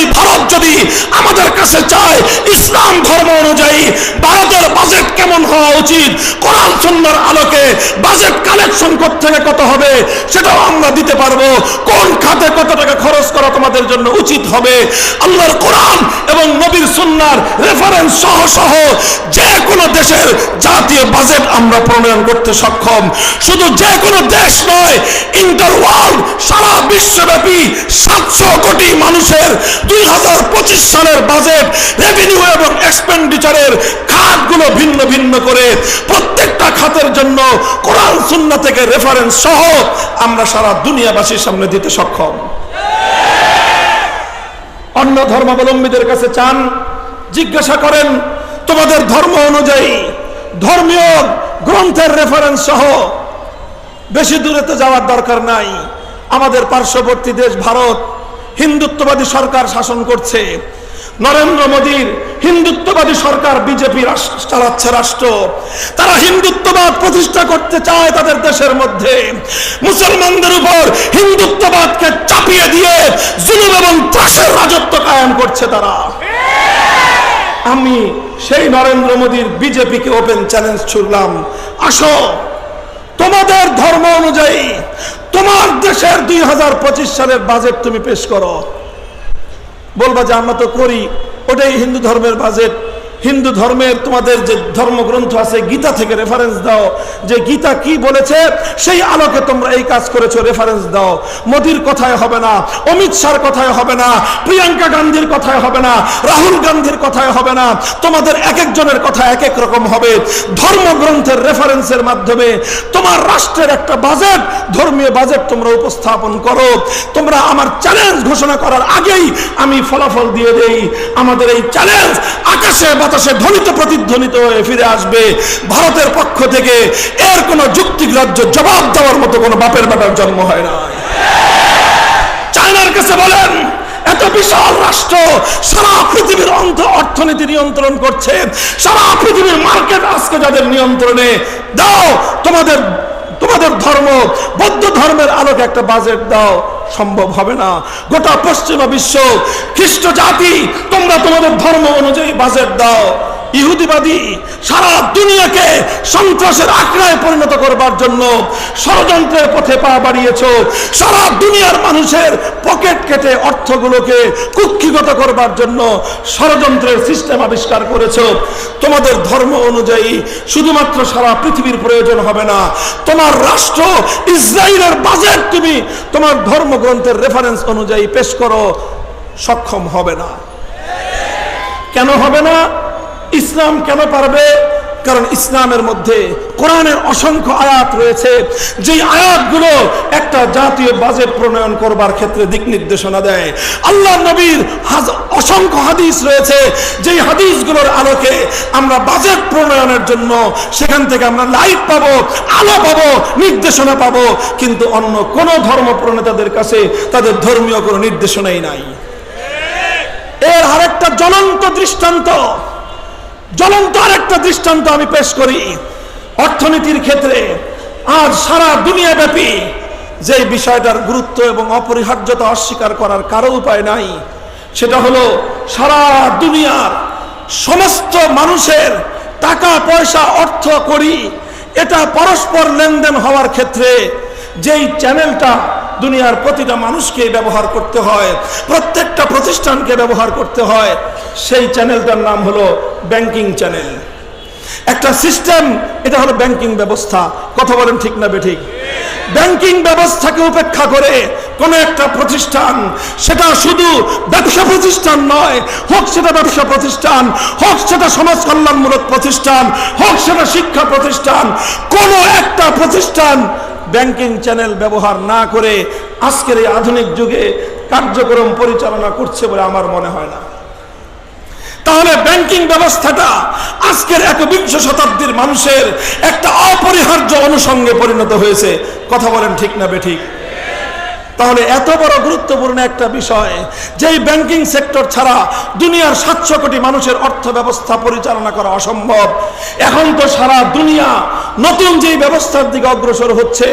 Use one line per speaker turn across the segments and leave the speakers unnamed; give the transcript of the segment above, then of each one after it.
যদি ভারত যদি আমাদের কাছে চায় ইসলাম ধর্ম অনুযায়ী হওয়া উচিত। কোরআন সুন্নার আলোকে বাজেট কালেকশন থেকে কত হবে সেটাও আমরা দিতে পারব। কোন খাতে কত টাকা খরচ করা তোমাদের জন্য উচিত হবে? আল্লাহর কোরআন এবং নবীর সুন্নার রেফারেন্স সহ সহ যে কোনো দেশের জাতীয় বাজেট আমরা প্রণয়ন করতে সক্ষম। শুধু যে কোনো দেশ নয় ইন্টার ওয়ার্ল্ড সারা বিশ্বব্যাপী সাতশো কোটি মানুষের দুই হাজার পঁচিশ সালের বাজেট রেভিনিউ এবং এক্সপেন্ডিচারের খাতগুলো ভিন্ন ভিন্ন করে প্রত্যেকটা খাতের জন্য কোরআন, সুন্না থেকে রেফারেন্স সহ আমরা সারা দুনিয়াবাসীর সামনে দিতে সক্ষম। অন্য ধর্মাবলম্বীদের কাছে চান, জিজ্ঞাসা করেন, তোমাদের ধর্ম অনুযায়ী ধর্মীয় গ্রন্থের রেফারেন্স সহ বেশি দূরে তো যাওয়ার দরকার নাই। আমাদের পার্শ্ববর্তী দেশ ভারত হিন্দুত্ববাদী সরকার শাসন করছে। নরেন্দ্র মোদীর হিন্দুত্ববাদী সরকার বিজেপি চালাচ্ছে রাষ্ট্র। তারা হিন্দুত্ববাদ প্রতিষ্ঠা করতে চায় তাদের দেশের মধ্যে। মুসলমানদের উপর হিন্দুত্ববাদকে চাপিয়ে দিয়ে জুলুম এবং ত্রাসের রাজত্ব কায়েম করছে তারা। আমি সেই নরেন্দ্র মোদীর বিজেপিকে ওপেন চ্যালেঞ্জ ছুড়লাম। আসো, তোমাদের ধর্ম অনুযায়ী তোমার দেশের দুই হাজার পঁচিশ সালের বাজেট তুমি পেশ করো। বলবা যে আমরা তো করি ওটাই হিন্দু ধর্মের বাজেট হিন্দু ধর্মের তোমাদের যে ধর্মগ্রন্থ আছে, গীতা থেকে রেফারেন্স দাও। যে গীতা কি বলেছে, সেই আলোকে তোমরা এই কাজ করেছ রেফারেন্স দাও। মোদির কথায় হবে না, অমিত শাহর কথায় হবে না, প্রিয়াঙ্কা গান্ধীর কথায় হবে না, রাহুল গান্ধীর কথায় হবে না। তোমাদের এক একজনের কথা এক এক রকম হবে। ধর্মগ্রন্থের রেফারেন্সের মাধ্যমে তোমার রাষ্ট্রের একটা বাজেট ধর্মীয় বাজেট তোমরা উপস্থাপন করো। তোমরা আমার চ্যালেঞ্জ ঘোষণা করার আগেই আমি ফলাফল দিয়ে দেই। আমাদের এই চ্যালেঞ্জ আকাশে বাতাসে ধ্বনিত প্রতিধ্বনিত হয়ে ফিরে আসবে। ভারতের পক্ষ থেকে এর কোনো যুক্তিগ্রাহ্য জবাব দেওয়ার মতো কোনো বাপের বেটার জন্ম হয় না চায়নার কাছে বলেন, এত বিশাল রাষ্ট্র সারা পৃথিবীর অর্থনীতি নিয়ন্ত্রণ করছে। সারা পৃথিবীর মার্কেট আজকে যাদের নিয়ন্ত্রণে, দাও, তোমাদের তোমাদের ধর্ম, বৌদ্ধ ধর্মের আলোকে একটা বাজেট দাও। সম্ভব হবে না। গোটা পশ্চিমা বিশ্ব খ্রিস্ট জাতি তোমরা তোমাদের ধর্ম অনুযায়ী বাজেট দাও। ইহুদিবাদী সারা দুনিয়াকে সন্ত্রাসের আখড়ায় পরিণত করবার জন্য ষড়যন্ত্রের পথে পা বাড়িয়েছ। সারা দুনিয়ার মানুষের পকেট কেটে অর্থগুলোকে কুক্ষিগত করবার জন্য ষড়যন্ত্রের সিস্টেম আবিষ্কার করেছ। তোমাদের ধর্ম অনুযায়ী শুধুমাত্র সারা পৃথিবীর প্রয়োজন হবে না, তোমার রাষ্ট্র ইসরায়েলের বাজেট তুমি তোমার ধর্মগ্রন্থের রেফারেন্স অনুযায়ী পেশ করো, সক্ষম হবে না। কেন হবে না? ইসলাম কেন পারবে? কারণ ইসলামের মধ্যে কোরআনের অসংখ্য আয়াত রয়েছে। যে আয়াতগুলো একটা জাতীয় বাজেট প্রণয়ন করবার ক্ষেত্রে দিক নির্দেশনা দেয়। আল্লাহ নবীর অসংখ্য হাদিস রয়েছে। যে হাদিসগুলোর আলোকে আমরা বাজেট প্রণয়নের জন্য সেখান থেকে আমরা লাইট পাবো, আলো পাবো, নির্দেশনা পাবো। কিন্তু অন্য কোন ধর্ম প্রণেতাদের কাছে তাদের ধর্মীয় কোনো নির্দেশনাই নাই। এর আরেকটা জ্বলন্ত দৃষ্টান্ত জ্বলন্ত আরেকটা দৃষ্টান্ত আমি পেশ করি। অর্থনীতির ক্ষেত্রে আজ সারা দুনিয়া ব্যাপী যে বিষয়টার গুরুত্ব এবং অপরিহার্যতা অস্বীকার করার কারও উপায় নাই, সেটা হলো সারা দুনিয়ার সমস্ত মানুষের টাকা, পয়সা, অর্থ করি এটা পরস্পর লেনদেন হওয়ার ক্ষেত্রে যেই চ্যানেলটা দুনিয়ার প্রতিটা মানুষকে ব্যবহার করতে হয়, প্রত্যেকটা প্রতিষ্ঠানকে ব্যবহার করতে হয়। সেই চ্যানেলটার নাম হলো ব্যাংকিং চ্যানেল। একটা সিস্টেম, এটা হলো ব্যাংকিং ব্যবস্থা। কথা বলেন ঠিক না বেঠিক? ব্যাংকিং ব্যবস্থাকে উপেক্ষা করে কোন একটা প্রতিষ্ঠান, সেটা শুধু ব্যবসা প্রতিষ্ঠান নয়, হোক সেটা ব্যবসা প্রতিষ্ঠান, হোক সেটা সমাজ কল্যাণমূলক প্রতিষ্ঠান, হোক সেটা শিক্ষা প্রতিষ্ঠান, কোন একটা প্রতিষ্ঠান ব্যাংকিং চ্যানেল ব্যবহার না করে আজকের এই আধুনিক যুগে কার্যক্রম পরিচালনা করছে বলে আমার মনে হয় না। তাহলে ব্যাংকিং ব্যবস্থাটা আজকের একবিংশ শতাব্দীর মানুষের একটা অপরিহার্য অনুষঙ্গে পরিণত হয়েছে। কথা বলেন ঠিক না বেঠিক তাহলে এত বড় গুরুত্বপূর্ণ একটা বিষয়, যেই ব্যাংকিং সেক্টর ছাড়া দুনিয়ার সাতশো কোটি মানুষের অর্থ ব্যবস্থা পরিচালনা করা অসম্ভব। এখন তো সারা দুনিয়া নতুন যেই ব্যবস্থার দিকে অগ্রসর হচ্ছে,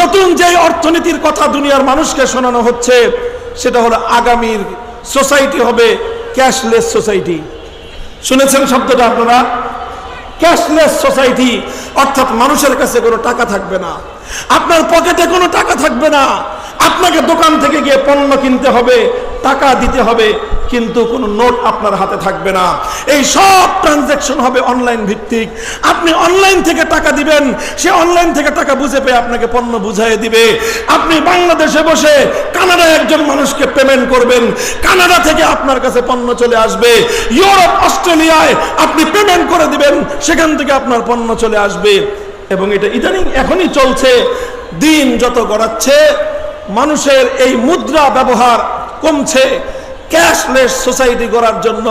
নতুন যেই অর্থনীতির কথা দুনিয়ার মানুষকে শোনানো হচ্ছে, সেটা হলো আগামীর সোসাইটি হবে ক্যাশলেস সোসাইটি শুনেছেন শব্দটা আপনারা? ক্যাশলেস সোসাইটি অর্থাৎ মানুষের কাছে কোনো টাকা থাকবে না। আপনার পকেটে কোনো টাকা থাকবে না। আপনাকে দোকান থেকে গিয়ে পণ্য কিনতে হবে। টাকা দিতে হবে, কিন্তু কোনো নোট আপনার হাতে থাকবে না। এই সব ট্রানজ্যাকশন হবে অনলাইন ভিত্তিক। আপনি অনলাইন থেকে টাকা দিবেন, সে অনলাইন থেকে টাকা বুঝে পেয়ে আপনাকে পণ্য বুঝাই দিবে। আপনি বাংলাদেশে বসে কানাডায় একজন মানুষকে পেমেন্ট করবেন। কানাডা থেকে আপনার কাছে পণ্য চলে আসবে। ইউরোপ, অস্ট্রেলিয়ায় আপনি পেমেন্ট করে দিবেন, সেখান থেকে আপনার পণ্য চলে আসবে। এবং এটা ইদানিং এখনই চলছে। দিন যত গড়াচ্ছে, মানুষের এই মুদ্রা ব্যবহার কমছে। ক্যাশলেস সোসাইটি করার জন্য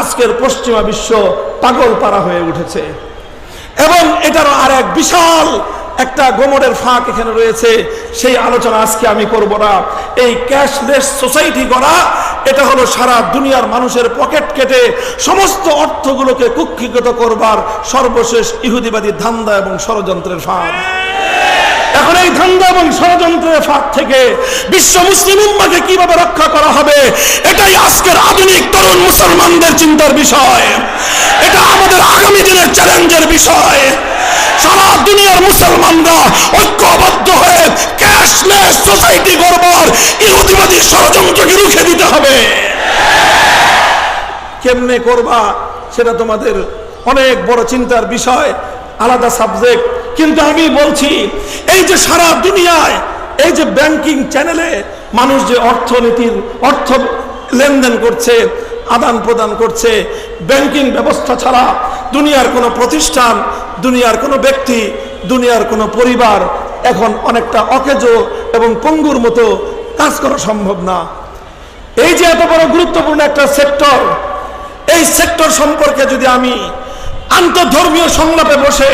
আজকের পশ্চিমা বিশ্ব পাগল পাড়া হয়ে উঠেছে। এবং এটারও আর এক বিশাল একটা গোমরের ফাঁক এখানে রয়েছে। সেই আলোচনা আজকে আমি করব না। এই ক্যাশলেস সোসাইটি করা এটা হলো সারা দুনিয়ার মানুষের পকেট কেটে সমস্ত অর্থগুলোকে কুক্ষিগত করবার সর্বশেষ ইহুদিবাদী ধান্দা এবং ষড়যন্ত্রের ফাঁদ। এখন এই ধান্দা এবং ষড়যন্ত্রের ফাঁক থেকে বিশ্ব মুসলিম উম্মাকে কীভাবে রক্ষা করা হবে, এটাই আজকের আধুনিক তরুণ মুসলমানদের চিন্তার বিষয়। এটা আমাদের আগামী দিনের চ্যালেঞ্জের বিষয়। সারা দুনিয়ার মুসলমানরা ঐক্যবদ্ধ হয়ে ক্যাশলেস সোসাইটি করবার ইহুদিবাদী ষড়যন্ত্রকে রুখে দিতে হবে। কেমনে করবা, সেটা তোমাদের অনেক বড় চিন্তার বিষয়। আলাদা সাবজেক্ট কিন্তু আমি বলছি, এই যে সারা দুনিয়ায়, এই যে ব্যাংকিং চ্যানেলে মানুষ যে অর্থনীতির, অর্থ লেনদেন করছে, আদান প্রদান করছে ব্যাংকিং ব্যবস্থা ছাড়া দুনিয়ার কোনো প্রতিষ্ঠান, দুনিয়ার কোনো ব্যক্তি, দুনিয়ার কোনো পরিবার এখন অনেকটা অকেজ এবং পঙ্গুর মতো কাজ করা সম্ভব না। এই যে এত বড় গুরুত্বপূর্ণ একটা সেক্টর এই সেক্টর সম্পর্কে যদি আমি আন্তধর্মীয় সংলাপে বসে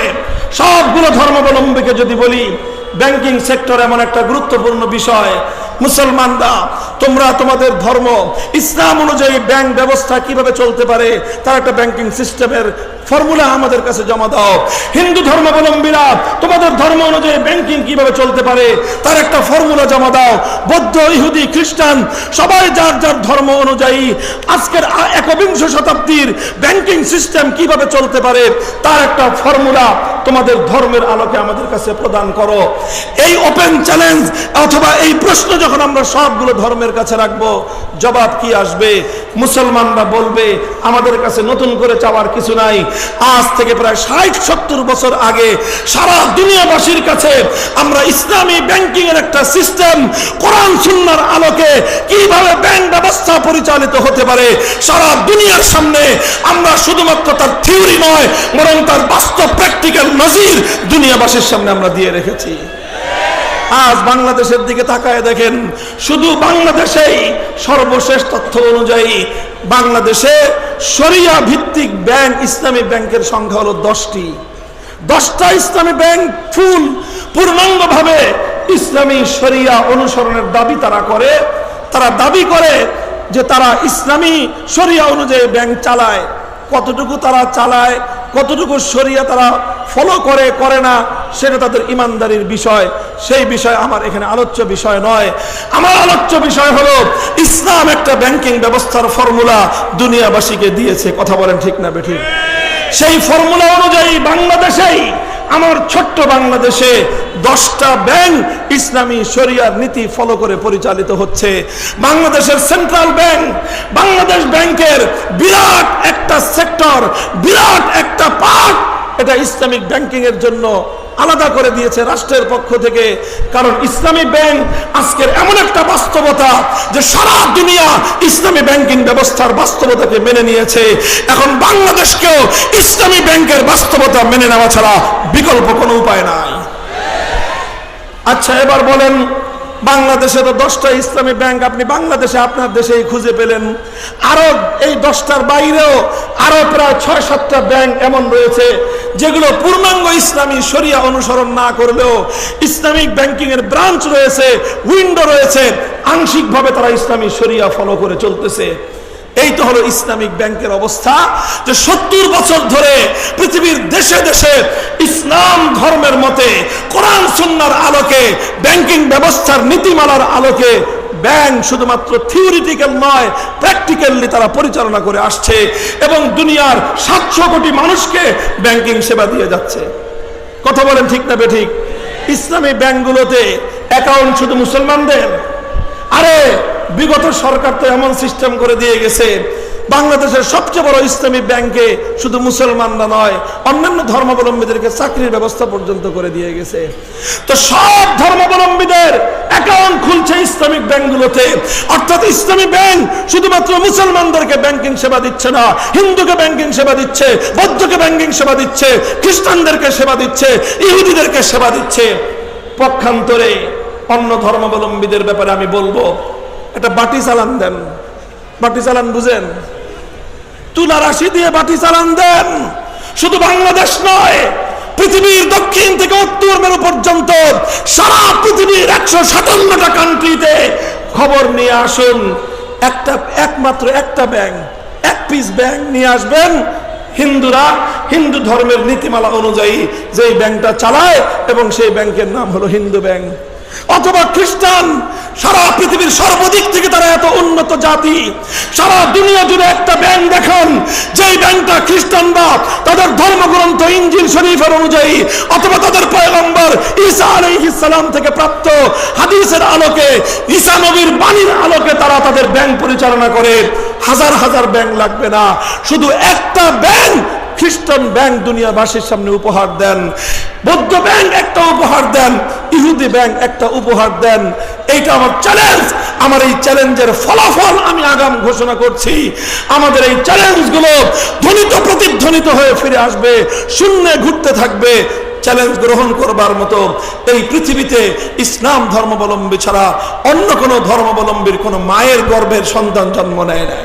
সবগুলো ধর্মাবলম্বীকে যদি বলি, ব্যাংকিং সেক্টর এমন একটা গুরুত্বপূর্ণ বিষয়। মুসলমানরা, তোমরা তোমাদের ধর্ম, ইসলাম অনুযায়ী ব্যাংক ব্যবস্থা কীভাবে চলতে পারে, তার একটা ব্যাংকিং সিস্টেমের ফর্মুলা আমাদের কাছে জমা দাও। হিন্দু ধর্মাবলম্বীরা, তোমাদের ধর্ম অনুযায়ী ব্যাংকিং কীভাবে চলতে পারে, তার একটা ফর্মুলা জমা দাও। বৌদ্ধ, ইহুদি, খ্রিস্টান, সবাই যার যার ধর্ম অনুযায়ী আজকের একবিংশ শতাব্দীর ব্যাংকিং সিস্টেম কীভাবে চলতে পারে, তার একটা ফর্মুলা তোমাদের ধর্মের আলোকে আমাদের কাছে প্রদান করো। এই ওপেন চ্যালেঞ্জ অথবা এই প্রশ্ন যখন আমরা সবগুলো ধর্মের কাছে রাখব জবাব কি আসবে? মুসলমানরা বলবে, আমাদের কাছে নতুন করে চাওয়ার কিছু নাই। আজ থেকে প্রায় ষাট, সত্তর বছর আগে সারা দুনিয়াবাসীর কাছে আমরা ইসলামী ব্যাংকিং এর একটা সিস্টেম, কোরআন, সুন্নার আলোকে কীভাবে ব্যাংক ব্যবস্থা পরিচালিত হতে পারে, সারা দুনিয়ার সামনে আমরা শুধুমাত্র তার থিওরি নয়, বরং তার বাস্তব প্র্যাকটিক্যাল নজির দুনিয়াবাসীর সামনে আমরা দিয়ে রেখেছি। আজ বাংলাদেশের দিকে তাকায় দেখেন, শুধু বাংলাদেশেই সর্বশেষ তথ্য অনুযায়ী বাংলাদেশে শরিয়া ভিত্তিক ব্যাংক, ইসলামী ব্যাংকের সংখ্যা হলো দশটি। দশটা ইসলামী ব্যাংক ফুল পূর্ণাঙ্গভাবে ইসলামী শরিয়া অনুসরণের দাবি তারা করে। তারা দাবি করে যে তারা ইসলামী শরিয়া অনুযায়ী ব্যাংক চালায়। কতটুকু তারা চালায়, কতটুকু শরিয়া তারা ফলো করে করে না, সেটা তাদের ইমানদারির বিষয়। সেই বিষয় আমার এখানে আলোচ্য বিষয় নয়। আমার আলোচ্য বিষয় হলো, ইসলাম একটা ব্যাংকিং ব্যবস্থার ফর্মুলা দুনিয়াবাসীকে দিয়েছে। কথা বলেন ঠিক না বেঠিক সেই ফর্মুলা অনুযায়ী বাংলাদেশেই, আমার ছোট্ট বাংলাদেশে দশটা ব্যাংক ইসলামী শরিয়ার নীতি ফলো করে পরিচালিত হচ্ছে। বাংলাদেশের সেন্ট্রাল ব্যাংক বাংলাদেশ ব্যাংকের বিরাট একটা সেক্টর বিরাট এটা ইসলামিক ব্যাংকিং এর জন্য আলাদা করে দিয়েছে রাষ্ট্রের পক্ষ থেকে। কারণ ইসলামী ব্যাংক আজকের এমন একটা বাস্তবতা যে সারা দুনিয়া ইসলামী ব্যাংকিং ব্যবস্থার বাস্তবতাকে মেনে নিয়েছে। এখন বাংলাদেশকেও ইসলামী ব্যাংকের বাস্তবতা মেনে নেওয়া ছাড়া বিকল্প কোনো উপায় নাই। আচ্ছা এবার বলেন, বাংলাদেশে তো দশটা ইসলামী ব্যাংক, আপনি বাংলাদেশে আপনার দেশেই খুঁজে পেলেন। আরও এই দশটার বাইরেও আরও প্রায় ছয় সাতটা ব্যাংক এমন রয়েছে যেগুলো পূর্ণাঙ্গ ইসলামী শরিয়া অনুসরণ না করলেও ইসলামিক ব্যাংকিং এর ব্রাঞ্চ রয়েছে, উইন্ডো রয়েছে, আংশিকভাবে তারা ইসলামী শরিয়া ফলো করে চলতেছে। এই তো হলো ইসলামিক ব্যাংকের অবস্থা যে সত্তর বছর ধরে পৃথিবীর দেশে দেশে ইসলাম ধর্মের মতে কোরআন সুন্নার আলোকে, ব্যাংকিং ব্যবস্থার নীতিমালার আলোকে ব্যাংক শুধুমাত্র থিওরিটিক্যাল নয়, প্র্যাকটিক্যালি তারা পরিচালনা করে আসছে এবং দুনিয়ার সাতশো কোটি মানুষকে ব্যাংকিং সেবা দিয়ে যাচ্ছে। কথা বলেন ঠিক না বেঠিক? ইসলামী ব্যাংকগুলোতে অ্যাকাউন্ট শুধু মুসলমানদের? আরে, বিগত সরকার তো এমন সিস্টেম করে দিয়ে গেছে বাংলাদেশের সবচেয়ে বড় ইসলামী ব্যাংকে শুধু মুসলমানরা নয়, অন্যান্য ধর্মাবলম্বীদেরকে চাকরির ব্যবস্থা পর্যন্ত করে দিয়ে গেছে। তো সব ধর্মাবলম্বীদের অ্যাকাউন্ট খুলছে ইসলামিক ব্যাংকগুলোতে। অর্থাৎ ইসলামী ব্যাংক শুধুমাত্র মুসলমানদেরকে ব্যাংকিং সেবা দিচ্ছে না, হিন্দুকে ব্যাংকিং সেবা দিচ্ছে, বৌদ্ধকে ব্যাংকিং সেবা দিচ্ছে, খ্রিস্টানদেরকে সেবা দিচ্ছে, ইহুদিদেরকে সেবা দিচ্ছে। পক্ষান্তরে অন্য ধর্মাবলম্বীদের ব্যাপারে আমি বলব, একটা বাটি চালান দেন। বাটি চালান বুঝেন? তুলা রাশি দিয়ে বাটি চালান দেন। শুধু বাংলাদেশ নয়, পৃথিবীর দক্ষিণ থেকে উত্তর মেরু পর্যন্ত সারা পৃথিবীর একশো সাতান্নটা কান্ট্রিতে খবর নিয়ে আসুন। একটা, একমাত্র একটা ব্যাংক এক পিস ব্যাংক নিয়ে আসবেন। হিন্দুরা, হিন্দু ধর্মের নীতিমালা অনুযায়ী যেই ব্যাংকটা চালায় এবং সেই ব্যাংকের নাম হলো হিন্দু ব্যাংক অথবা খ্রিস্টান, সারা পৃথিবীর সর্বদিক থেকে তারা এত উন্নত জাতি, সারা দুনিয়া জুড়ে একটা ব্যাংক দেখান, যেই ব্যাংকটা খ্রিস্টানরা তাদের ধর্মগ্রন্থ ইঞ্জিল শরীফের অনুযায়ী অথবা তাদের পয়গম্বর ঈসা আলাইহিস সালাম থেকে প্রাপ্ত হাদিসের আলোকে, ঈসা নবীর বাণীর আলোকে তারা তাদের ব্যাংক পরিচালনা করে। হাজার হাজার ব্যাংক লাগবে না। শুধু একটা ব্যাংক খ্রিস্টান ব্যাংক দুনিয়াবাসীর সামনে উপহার দেন, বৌদ্ধ ব্যাংক একটা উপহার দেন, ইহুদি ব্যাংক একটা উপহার দেন। এইটা আমার চ্যালেঞ্জ আমার এই চ্যালেঞ্জের ফলাফল আমি আগাম ঘোষণা করছি। আমাদের এই চ্যালেঞ্জগুলো ধ্বনিত প্রতিধ্বনিত হয়ে ফিরে আসবে, শূন্যে ঘুরতে থাকবে। চ্যালেঞ্জ গ্রহণ করবার মতো এই পৃথিবীতে ইসলাম ধর্মাবলম্বী ছাড়া অন্য কোনো ধর্মাবলম্বীর কোনো মায়ের গর্ভের সন্তান জন্ম নেয় নাই।